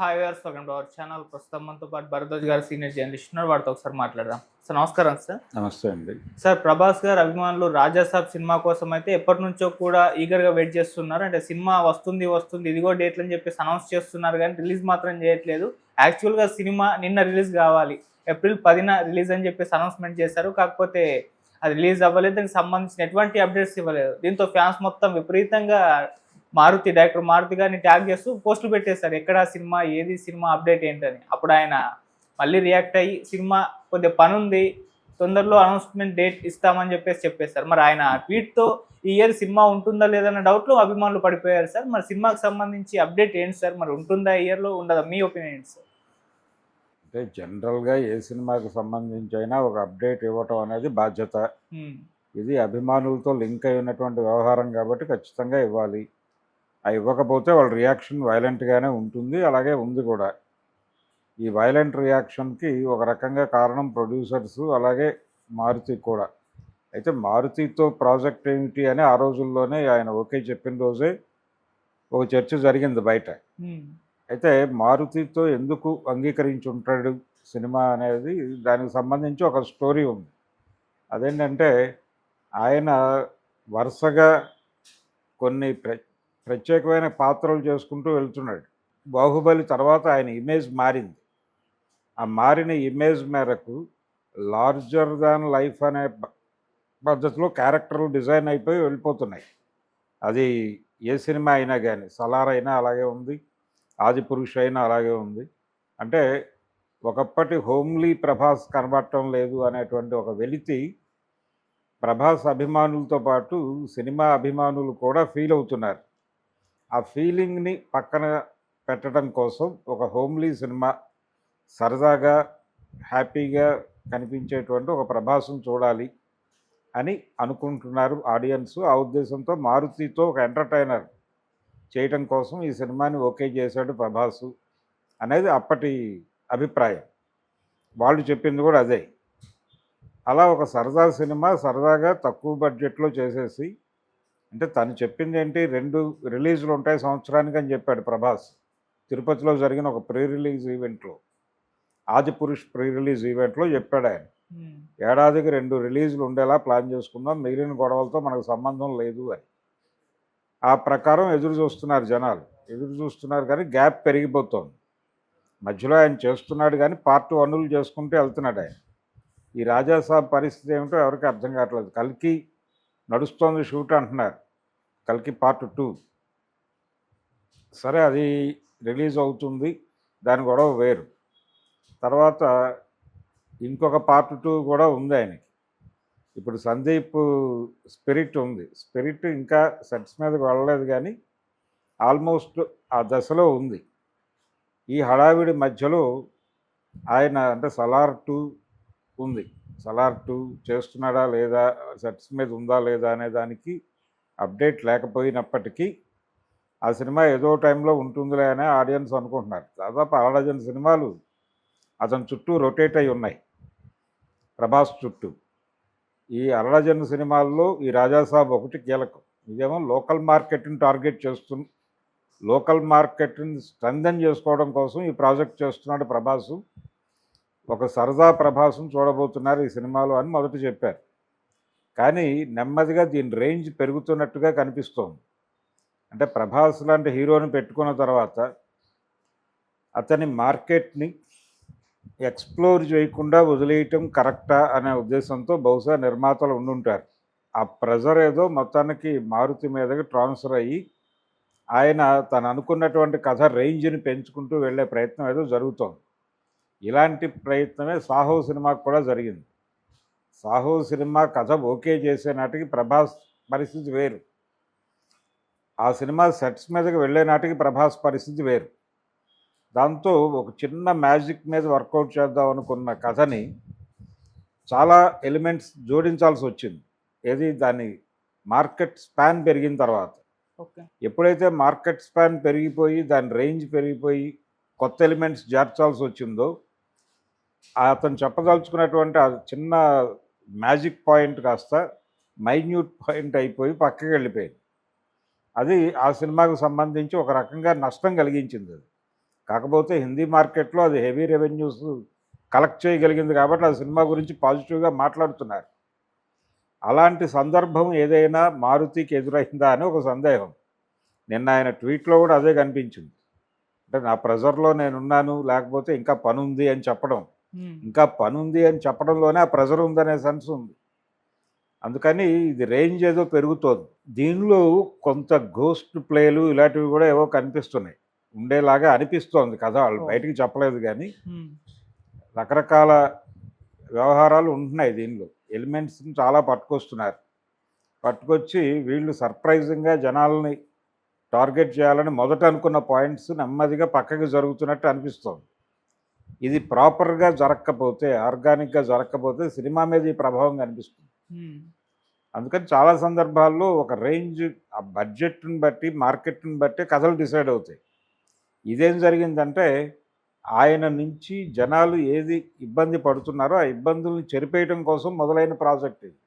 Hi గారు welcome to our channel. ప్రస్తుతం మనతో పాటు భరద్వాజ్ గారు సీనియర్ జర్నలిస్ట్ ఉన్నారు. వాడితో ఒకసారి మాట్లాడదాం. సార్ నమస్కారం సార్. నమస్తే అండి. సార్ ప్రభాస్ గారు అభిమానులు రాజాసాబ్ సినిమా కోసం అయితే ఎప్పటి నుంచో కూడా ఈగర్గా వెయిట్ చేస్తున్నారు. అంటే సినిమా వస్తుంది వస్తుంది ఇదిగో డేట్లు అని చెప్పేసి అనౌన్స్ చేస్తున్నారు కానీ రిలీజ్ మాత్రం చేయట్లేదు. యాక్చువల్గా సినిమా నిన్న రిలీజ్ కావాలి. ఏప్రిల్ పదిన రిలీజ్ అని చెప్పేసి అనౌన్స్మెంట్ చేశారు. కాకపోతే అది రిలీజ్ అవ్వలేదు. దానికి సంబంధించిన ఎటువంటి అప్డేట్స్ ఇవ్వలేదు. దీంతో ఫ్యాన్స్ మొత్తం విపరీతంగా మారుతి డైరెక్టర్ మారుతి గారిని ట్యాగ్ చేస్తూ పోస్టులు పెట్టేశారు ఎక్కడ సినిమా ఏది సినిమా అప్డేట్ ఏంటని. అప్పుడు ఆయన మళ్ళీ రియాక్ట్ అయ్యి సినిమా కొద్దిగా పని ఉంది తొందరలో అనౌన్స్మెంట్ డేట్ ఇస్తామని చెప్పేసి చెప్పేశారు మరి ఆయన ట్వీట్తో ఈ ఇయర్ సినిమా ఉంటుందా లేదన్న డౌట్లో అభిమానులు పడిపోయారు సార్. మరి సినిమాకి సంబంధించి అప్డేట్ ఏంటి సార్? మరి ఉంటుందా ఈ ఇయర్లో ఉండదా? మీ ఒపీనియన్ ఏంటి సార్? అంటే జనరల్గా ఏ సినిమాకి సంబంధించి అయినా ఒక అప్డేట్ ఇవ్వటం అనేది బాధ్యత. ఇది అభిమానులతో లింక్ అయి ఉన్నటువంటి వ్యవహారం కాబట్టి ఖచ్చితంగా ఇవ్వాలి. ఆ ఇవ్వకపోతే వాళ్ళ రియాక్షన్ వైలెంట్గానే ఉంటుంది. అలాగే ఉంది కూడా. ఈ వైలెంట్ రియాక్షన్కి ఒక రకంగా కారణం ప్రొడ్యూసర్స్ అలాగే మారుతి కూడా. అయితే మారుతితో ప్రాజెక్ట్ ఏమిటి అని ఆ రోజుల్లోనే ఆయన ఓకే చెప్పిన రోజే ఒక చర్చ జరిగింది బయట. అయితే మారుతితో ఎందుకు అంగీకరించి ఉంటాడు సినిమా అనేది దానికి సంబంధించి ఒక స్టోరీ ఉంది. అదేంటంటే ఆయన వరుసగా కొన్ని ప్ర ప్రత్యేకమైన పాత్రలు చేసుకుంటూ వెళ్తున్నాడు. బాహుబలి తర్వాత ఆయన ఇమేజ్ మారింది. ఆ మారిన ఇమేజ్ మేరకు లార్జర్ దాన్ లైఫ్ అనే పద్ధతిలో క్యారెక్టర్లు డిజైన్ అయిపోయి వెళ్ళిపోతున్నాయి. అది ఏ సినిమా అయినా కానీ సలార్ అయినా అలాగే ఉంది ఆది పురుష అయినా అలాగే ఉంది. అంటే ఒకప్పటి హోమ్లీ ప్రభాస్ కనబడటం లేదు అనేటువంటి ఒక వెలితి ప్రభాస్ అభిమానులతో పాటు సినిమా అభిమానులు కూడా ఫీల్ అవుతున్నారు. ఆ ఫీలింగ్ని పక్కన పెట్టడం కోసం ఒక హోమ్లీ సినిమా సరదాగా హ్యాపీగా కనిపించేటువంటి ఒక ప్రభాసం చూడాలి అని అనుకుంటున్నారు ఆడియన్స్. ఆ ఉద్దేశంతో మారుతితో ఒక ఎంటర్టైనర్ చేయటం కోసం ఈ సినిమాని ఓకే చేశాడు ప్రభాసు అనేది అప్పటి అభిప్రాయం. వాళ్ళు చెప్పింది కూడా అదే. అలా ఒక సరదా సినిమా సరదాగా తక్కువ బడ్జెట్లో చేసేసి అంటే తను చెప్పింది ఏంటి రెండు రిలీజులు ఉంటాయి సంవత్సరానికి అని చెప్పాడు ప్రభాస్. తిరుపతిలో జరిగిన ఒక ప్రీ రిలీజ్ ఈవెంట్లో ఆది పురుష్ ప్రీ రిలీజ్ ఈవెంట్లో చెప్పాడు ఆయన. ఏడాదికి రెండు రిలీజులు ఉండేలా ప్లాన్ చేసుకుందాం మిగిలిన గొడవలతో మనకు సంబంధం లేదు అని. ఆ ప్రకారం ఎదురు చూస్తున్నారు జనాలు. ఎదురు చూస్తున్నారు కానీ గ్యాప్ పెరిగిపోతుంది. మధ్యలో ఆయన చేస్తున్నాడు కానీ పార్ట్ వన్నులు చేసుకుంటూ వెళ్తున్నాడు ఆయన. ఈ రాజాసాబ్ పరిస్థితి ఏమిటో ఎవరికి అర్థం కావట్లేదు. కల్కి నడుస్తోంది షూట్ అంటున్నారు. కల్కి పార్ట్ టూ. సరే అది రిలీజ్ అవుతుంది. దాని గొడవ వేరు. తర్వాత ఇంకొక పార్ట్ టూ కూడా ఉంది ఆయనకి. ఇప్పుడు సందీప్ స్పిరిట్ ఉంది. స్పిరిట్ ఇంకా సెట్స్ మీదకి వెళ్ళలేదు కానీ ఆల్మోస్ట్ ఆ దశలో ఉంది. ఈ హడావిడి మధ్యలో ఆయన అంటే సలార్ టూ ఉంది. సలార్ టూ చేస్తున్నాడా లేదా సెట్స్ మీద ఉందా లేదా అనే దానికి అప్డేట్ లేకపోయినప్పటికీ ఆ సినిమా ఏదో టైంలో ఉంటుందిలే అనే ఆడియన్స్ అనుకుంటున్నారు. దాదాపు అరడజన్ సినిమాలు అతని చుట్టూ రొటేట్ అయి ఉన్నాయి. ప్రభాస్ చుట్టూ. ఈ అరడజన్ సినిమాల్లో ఈ రాజాసాబ్ ఒకటి కీలకం. ఇదేమో లోకల్ మార్కెట్ని టార్గెట్ చేస్తు లోకల్ మార్కెట్ని స్ట్రెంథన్ చేసుకోవడం కోసం ఈ ప్రాజెక్ట్ చేస్తున్నాడు ప్రభాసు. ఒక సరదా ప్రభాసం చూడబోతున్నారు ఈ సినిమాలో అని మొదట చెప్పారు. కానీ నెమ్మదిగా దీని రేంజ్ పెరుగుతున్నట్టుగా కనిపిస్తోంది. అంటే ప్రభాస్ లాంటి హీరోని పెట్టుకున్న తర్వాత అతని మార్కెట్ని ఎక్స్ప్లోర్ చేయకుండా వదిలేయటం కరెక్టా అనే ఉద్దేశంతో బహుశా నిర్మాతలు ఉండుంటారు. ఆ ప్రెజర్ ఏదో మొత్తానికి మారుతి మీదకి ట్రాన్స్ఫర్ అయ్యి ఆయన తను అనుకున్నటువంటి కథ రేంజ్ని పెంచుకుంటూ వెళ్ళే ప్రయత్నం ఏదో జరుగుతోంది. ఇలాంటి ప్రయత్నమే సాహో సినిమాకు కూడా జరిగింది. సాహో సినిమా కథ ఓకే చేసే నాటికి ప్రభాస్ పరిస్థితి వేరు. ఆ సినిమా సెట్స్ మీదకి వెళ్ళే నాటికి ప్రభాస్ పరిస్థితి వేరు. దాంతో ఒక చిన్న మ్యాజిక్ మీద వర్కౌట్ చేద్దాం అనుకున్న కథని చాలా ఎలిమెంట్స్ జోడించాల్సి వచ్చింది. ఏది? దాని మార్కెట్ స్పాన్ పెరిగిన తర్వాత. ఎప్పుడైతే మార్కెట్ స్పాన్ పెరిగిపోయి దాని రేంజ్ పెరిగిపోయి కొత్త ఎలిమెంట్స్ చేర్చాల్సి వచ్చిందో అతను చెప్పదలుచుకున్నటువంటి ఆ చిన్న మ్యాజిక్ పాయింట్ కాస్త మైన్యూట్ పాయింట్ అయిపోయి పక్కకి వెళ్ళిపోయింది. అది ఆ సినిమాకు సంబంధించి ఒక రకంగా నష్టం కలిగించింది అది. కాకపోతే హిందీ మార్కెట్లో అది హెవీ రెవెన్యూస్ కలెక్ట్ చేయగలిగింది కాబట్టి ఆ సినిమా గురించి పాజిటివ్గా మాట్లాడుతున్నారు. అలాంటి సందర్భం ఏదైనా మారుతికి ఎదురైందా అని ఒక సందేహం. నిన్న ఆయన ట్వీట్లో కూడా అదే కనిపించింది. అంటే నా ప్రెజర్లో నేనున్నాను లేకపోతే ఇంకా పని ఉంది అని చెప్పడం. ఇంకా పని ఉంది అని చెప్పడంలోనే ఆ ప్రెజర్ ఉందనే సెన్స్ ఉంది. అందుకని ఇది రేంజ్ ఏదో పెరుగుతోంది. దీనిలో కొంత గోస్ట్ ప్లేలు ఇలాంటివి కూడా ఏవో కనిపిస్తున్నాయి. ఉండేలాగా అనిపిస్తోంది కథ. వాళ్ళు. బయటికి చెప్పలేదు కానీ రకరకాల వ్యవహారాలు ఉంటున్నాయి దీనిలో. ఎలిమెంట్స్ని చాలా పట్టుకొస్తున్నారు. పట్టుకొచ్చి వీళ్ళు సర్ప్రైజింగ్గా జనాల్ని టార్గెట్ చేయాలని మొదట అనుకున్న పాయింట్స్ నెమ్మదిగా పక్కకి జరుగుతున్నట్టు అనిపిస్తోంది. ఇది ప్రాపర్గా జరగకపోతే ఆర్గానిక్గా జరగకపోతే సినిమా మీద ఈ ప్రభావం కనిపిస్తుంది. అందుకని చాలా సందర్భాల్లో ఒక రేంజ్ ఆ బడ్జెట్ని బట్టి మార్కెట్ని బట్టి కథలు డిసైడ్ అవుతాయి. ఇదేం జరిగిందంటే ఆయన నుంచి జనాలు ఏది ఇబ్బంది పడుతున్నారో ఆ ఇబ్బందుల్ని చెరిపేయడం కోసం మొదలైన ప్రాజెక్ట్ ఇది.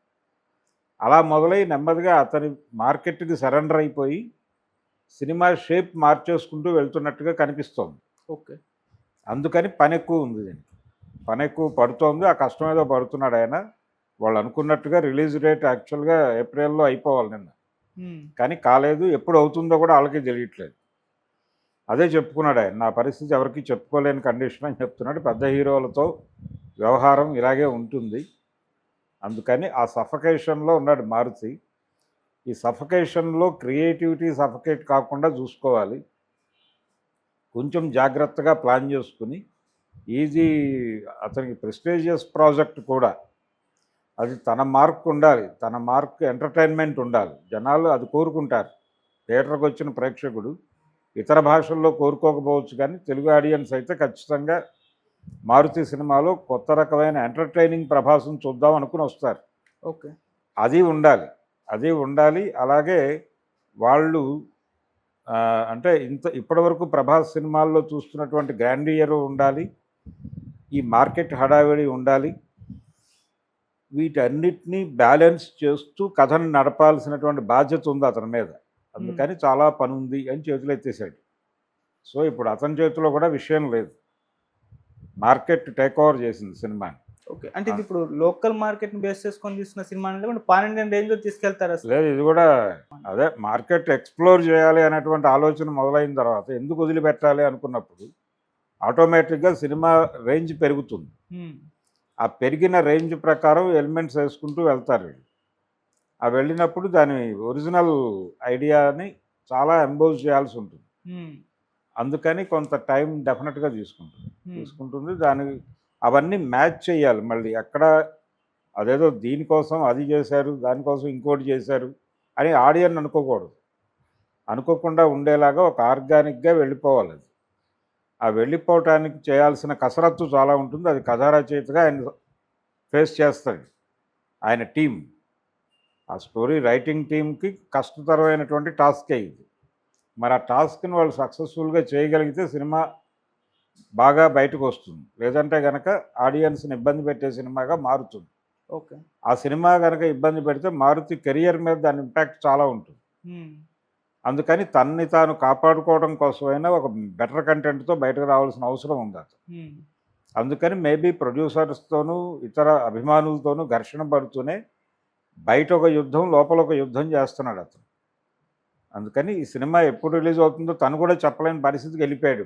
అలా మొదలై నెమ్మదిగా అతని మార్కెట్కి సరెండర్ అయిపోయి సినిమా షేప్ మార్చేసుకుంటూ వెళ్తున్నట్టుగా కనిపిస్తోంది. ఓకే. అందుకని పని ఎక్కువ ఉంది దీనికి. పని ఎక్కువ పడుతోంది. ఆ కష్టం ఏదో పడుతున్నాడు ఆయన. వాళ్ళు అనుకున్నట్టుగా రిలీజ్ డేట్ యాక్చువల్గా ఏప్రిల్లో అయిపోవాలి నిన్న. కానీ కాలేదు. ఎప్పుడు అవుతుందో కూడా వాళ్ళకి తెలియట్లేదు. అదే చెప్పుకున్నాడు ఆయన. నా పరిస్థితి ఎవరికి చెప్పుకోలేని కండిషన్ అని చెప్తున్నాడు. పెద్ద హీరోలతో వ్యవహారం ఇలాగే ఉంటుంది. అందుకని ఆ సఫకేషన్లో ఉన్నాడు మారుతి. ఈ సఫకేషన్లో క్రియేటివిటీ సఫకేట్ కాకుండా చూసుకోవాలి. కొంచెం జాగ్రత్తగా ప్లాన్ చేసుకుని ఈజీ అతనికి ప్రెస్టేజియస్ ప్రాజెక్ట్ కూడా. అది తన మార్క్ ఉండాలి తన మార్క్ ఎంటర్టైన్మెంట్ ఉండాలి. జనాలు అది కోరుకుంటారు. థియేటర్కి వచ్చిన ప్రేక్షకుడు ఇతర భాషల్లో కోరుకోకపోవచ్చు కానీ తెలుగు ఆడియన్స్ అయితే ఖచ్చితంగా మారుతి సినిమాలో కొత్త రకమైన ఎంటర్టైనింగ్ ప్రభాసం చూద్దాం అనుకుని వస్తారు. ఓకే. అది ఉండాలి. అది ఉండాలి. అలాగే వాళ్ళు అంటే ఇంత ఇప్పటివరకు ప్రభాస్ సినిమాల్లో చూస్తున్నటువంటి గ్రాండియర్ ఉండాలి ఈ మార్కెట్ హడావిడి ఉండాలి వీటన్నిటినీ బ్యాలెన్స్ చేస్తూ కథను నడపాల్సినటువంటి బాధ్యత ఉంది అతని మీద. అందుకని చాలా పని ఉంది అని చేతులు ఎత్తేసాడు సో ఇప్పుడు అతని చేతిలో కూడా విషయం లేదు. మార్కెట్ టేక్ ఓవర్ చేసింది సినిమాని. ఓకే. అంటే ఇది ఇప్పుడు లోకల్ మార్కెట్ని బేస్ చేసుకొని తీస్తున్న సినిమా అంటే పాన్ ఇండియన్ రేంజ్లో తీసుకెళ్తారు అసలు లేదు ఇది కూడా అదే మార్కెట్ ఎక్స్ప్లోర్ చేయాలి అనేటువంటి ఆలోచన మొదలైన తర్వాత ఎందుకు వదిలిపెట్టాలి అనుకున్నప్పుడు ఆటోమేటిక్గా సినిమా రేంజ్ పెరుగుతుంది. ఆ పెరిగిన రేంజ్ ప్రకారం ఎలిమెంట్స్ వేసుకుంటూ వెళ్తారు వీళ్ళు. ఆ వెళ్ళినప్పుడు దాని ఒరిజినల్ ఐడియాని చాలా ఎంబోజ్ చేయాల్సి ఉంటుంది. అందుకని కొంత టైం డెఫినెట్గా తీసుకుంటుంది. తీసుకుంటుంది. దాని అవన్నీ మ్యాచ్ చేయాలి. మళ్ళీ ఎక్కడ అదేదో దీనికోసం అది చేశారు దానికోసం ఇంకోటి చేశారు అని ఆడియన్ అనుకోకూడదు. అనుకోకుండా ఉండేలాగా ఒక ఆర్గానిక్గా వెళ్ళిపోవాలి అది. ఆ వెళ్ళిపోవటానికి చేయాల్సిన కసరత్తు చాలా ఉంటుంది. అది కథా ఆయన ఫేస్ చేస్తాడు. ఆయన టీం ఆ స్టోరీ రైటింగ్ టీంకి కష్టతరమైనటువంటి టాస్కే ఇది. మరి ఆ టాస్క్ని వాళ్ళు సక్సెస్ఫుల్గా చేయగలిగితే సినిమా బాగా బయటకు వస్తుంది. లేదంటే కనుక ఆడియన్స్ని ఇబ్బంది పెట్టే సినిమాగా మారుతుంది. ఓకే. ఆ సినిమా కనుక ఇబ్బంది పెడితే మారుతి కెరియర్ మీద దాని ఇంపాక్ట్ చాలా ఉంటుంది. అందుకని తన్ని తాను కాపాడుకోవడం కోసమైనా ఒక బెటర్ కంటెంట్తో బయటకు రావాల్సిన అవసరం ఉంది అతను. అందుకని మేబీ ప్రొడ్యూసర్స్తోనూ ఇతర అభిమానులతోనూ ఘర్షణ పడుతూనే బయట ఒక యుద్ధం లోపల ఒక యుద్ధం చేస్తున్నాడు అతను. అందుకని ఈ సినిమా ఎప్పుడు రిలీజ్ అవుతుందో తను కూడా చెప్పలేని పరిస్థితికి వెళ్ళిపోయాడు.